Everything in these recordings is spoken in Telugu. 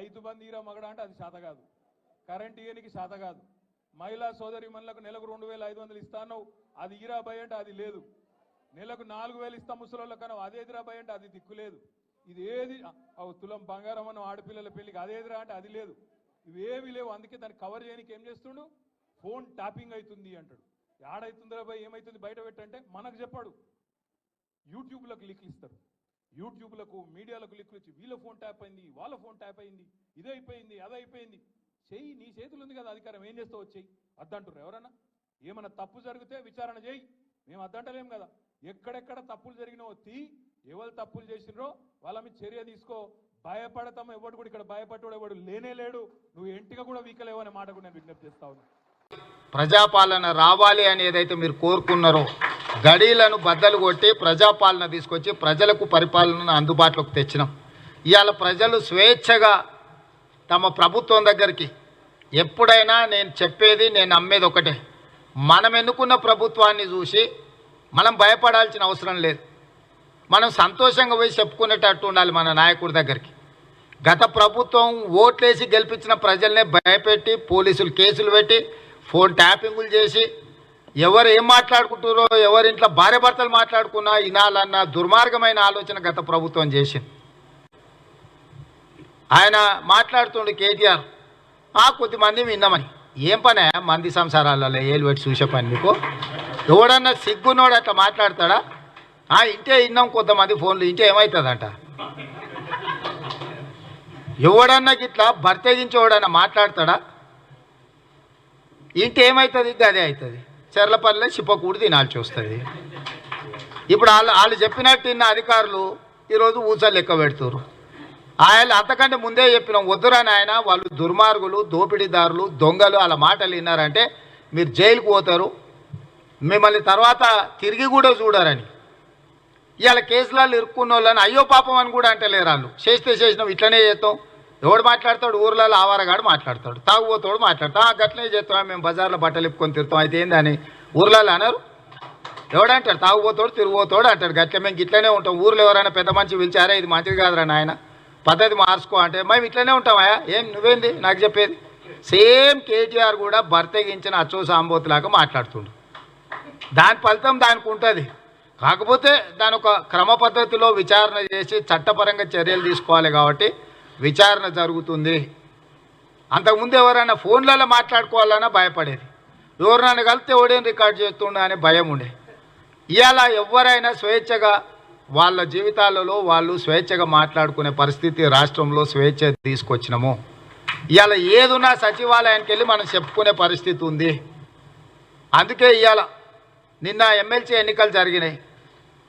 రైతు ఈరా మగడ అంటే అది శాత కాదు. కరెంట్ ఇయనికి శాత కాదు. మహిళా సోదరి మనులకు నెలకు రెండు వేల ఐదు వందలు ఇస్తాను అది ఈరా భయ అంటే అది లేదు. నెలకు నాలుగు వేలు ఇస్తాం ముసలోళ్ళ కన్నా అదేదిరా భయ అంటే అది దిక్కు లేదు. ఇది ఏది? తులం బంగారం అన్న ఆడపిల్లల పెళ్ళికి అదేదిరా అంటే అది లేదు. ఇవేవి లేవు అందుకే దాన్ని కవర్ చేయడానికి ఏం చేస్తుండు? ఫోన్ ట్యాపింగ్ అవుతుంది అంటాడు. ఆడైతుందిరా భయ్ ఏమైతుంది బయట పెట్టంటే మనకు చెప్పాడు. యూట్యూబ్లోకి లిక్లు ఇస్తారు. యూట్యూబ్లకు మీడియాలకు లిక్కులు ఇచ్చి వీళ్ళ ఫోన్ ట్యాప్ అయింది వాళ్ళ ఫోన్ ట్యాప్ అయింది ఇది అయిపోయింది అది అయిపోయింది. చెయ్యి నీ చేతులు ఉంది కదా అధికారం ఏం చేస్తావు వచ్చేయి అద్దంటారు ఎవరన్నా? ఏమైనా తప్పు జరిగితే విచారణ చేయి మేము అద్దంటలేం కదా. ఎక్కడెక్కడ తప్పులు జరిగినో తీ. ఎవరు తప్పులు చేసినరో వాళ్ళ మీద చర్య తీసుకో. భయపడతాం ఎవడు కూడా ఇక్కడ భయపడ్డాడు ఎవడు లేనే లేడు. నువ్వు ఎంటిగా కూడా వీకలేవు అనే మాట కూడా నేను విజ్ఞప్తి చేస్తా ప్రజాపాలన రావాలి అని ఏదైతే మీరు కోరుకున్నారో. గడీలను బద్దలు కొట్టి ప్రజాపాలన తీసుకొచ్చి ప్రజలకు పరిపాలనను అందుబాటులోకి తెచ్చినాం. ఇవాళ ప్రజలు స్వేచ్ఛగా తమ ప్రభుత్వం దగ్గరికి ఎప్పుడైనా నేను చెప్పేది నేను నమ్మేది ఒకటే. మనం ఎన్నుకున్న ప్రభుత్వాన్ని చూసి మనం భయపడాల్సిన అవసరం లేదు. మనం సంతోషంగా పోయి చెప్పుకునేటట్టు ఉండాలి మన నాయకుడి దగ్గరికి. గత ప్రభుత్వం ఓట్లేసి గెలిపించిన ప్రజల్నే భయపెట్టి పోలీసులు కేసులు పెట్టి ఫోన్ ట్యాపింగులు చేసి ఎవరు ఏం మాట్లాడుకుంటారో ఎవరింట్లో భార్య భర్తలు మాట్లాడుకున్నా వినాలన్న దుర్మార్గమైన ఆలోచన గత ప్రభుత్వం చేసింది. ఆయన మాట్లాడుతుండే కేటీఆర్ ఆ కొద్దిమంది విన్నామని. ఏం పనే? మంది సంసారాలలో ఏలు పెట్టి చూసే పని మీకు ఎవడన్నా సిగ్గునోడు అట్లా మాట్లాడతాడా? ఆ ఇంటే విన్నాం కొంతమంది ఫోన్లు ఇంటే ఏమవుతుందంట ఎవడన్నా గిట్లా బర్తెగించి ఎవడన్నా మాట్లాడతాడా? ఇంటి ఏమవుతుంది గదే అవుతుంది చెర్లపల్లిలో చిప్పకూడి తినాల్సి వస్తుంది. ఇప్పుడు వాళ్ళు వాళ్ళు చెప్పినట్టు ఇన్న అధికారులు ఈరోజు ఊసలు లెక్క పెడుతున్నారు ఆయన అంతకంటే ముందే చెప్పినాం వద్దురని ఆయన వాళ్ళు దుర్మార్గులు దోపిడీదారులు దొంగలు వాళ్ళ మాటలు విన్నారంటే మీరు జైలుకు పోతారు. మిమ్మల్ని తర్వాత తిరిగి కూడా చూడరని. ఇవాళ కేసులలో ఇరుక్కున్న వాళ్ళని అయ్యో పాపం అని కూడా అంటలేరు వాళ్ళు చేస్తే చేసినాం ఇట్లనే చేస్తాం. ఎవడు మాట్లాడతాడు? ఊర్లలో ఆవారగాడు మాట్లాడతాడు. తాగుబోతోడు మాట్లాడతాడు. "ఆ, గట్లనే చేస్తాం మేము బజార్లో బట్టలు ఇప్పుకొని తిరుతాం అయితే ఏందని? ఊర్లలో అన్నారు ఎవడంటాడు? తాగుబోతోడు తిరుగుబోతోడు అంటాడు. గట్ల మేము ఇట్లనే ఉంటాం. ఊర్లో ఎవరైనా పెద్ద మనిషి పిలిచారా? ఇది మంచిది కాదురా నాయన. పద్ధతి మార్చుకో అంటే మేము ఇట్లనే ఉంటామా ఏం నువ్వేంది? నాకు చెప్పేది? సేమ్ కేటీఆర్ కూడా భర్తగించిన అచ్చో సాంబోతులాగా మాట్లాడుతుండు. దాని ఫలితం దానికి ఉంటుంది. కాకపోతే దాని ఒక క్రమ పద్ధతిలో విచారణ చేసి చట్టపరంగా చర్యలు తీసుకోవాలి కాబట్టి విచారణ జరుగుతుంది. అంతకుముందు ఎవరైనా ఫోన్లలో మాట్లాడుకోవాలన్నా భయపడేది. ఎవరినైనా కలిస్తే ఓడేం రికార్డ్ చేస్తుండే అనే భయం ఉండే. ఇవాళ ఎవరైనా స్వేచ్ఛగా వాళ్ళ జీవితాలలో వాళ్ళు స్వేచ్ఛగా మాట్లాడుకునే పరిస్థితి రాష్ట్రంలో స్వేచ్ఛ తీసుకొచ్చినాము. ఇవాళ ఏదున్నా సచివాలయానికి వెళ్ళి మనం చెప్పుకునే పరిస్థితి ఉంది. అందుకే ఇవాళ నిన్న ఎమ్మెల్సీ ఎన్నికలు జరిగినాయి.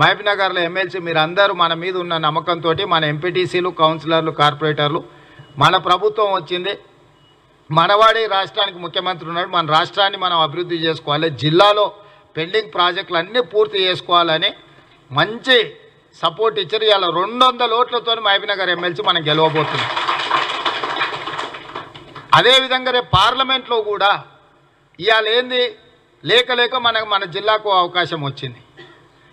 మహబీనగర్లో ఎమ్మెల్సీ మీరు అందరూ మన మీద ఉన్న నమ్మకంతో మన ఎంపీటీసీలు కౌన్సిలర్లు కార్పొరేటర్లు మన ప్రభుత్వం వచ్చింది. మనవాడి రాష్ట్రానికి ముఖ్యమంత్రి ఉన్నాడు. మన రాష్ట్రాన్ని మనం అభివృద్ధి చేసుకోవాలి. జిల్లాలో పెండింగ్ ప్రాజెక్టులు అన్నీ పూర్తి చేసుకోవాలని మంచి సపోర్ట్ ఇచ్చారు. ఇలా రెండు వందల ఓట్లతో మహబీనగర్ ఎమ్మెల్సీ మనం గెలవబోతున్నాం. అదేవిధంగా రేపు పార్లమెంట్లో కూడా ఇవాళ ఏంది? లేక లేక మనకు మన జిల్లాకు అవకాశం వచ్చింది.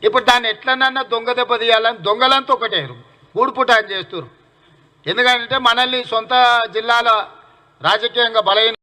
ఇప్పుడు దాన్ని ఎట్లనన్నా దొంగ దెబ్బ తీయాలని దొంగలంతా ఒకటేరు గూడుపుట అని చేస్తారు ఎందుకంటే మనల్ని సొంత జిల్లాల రాజకీయంగా బలహీన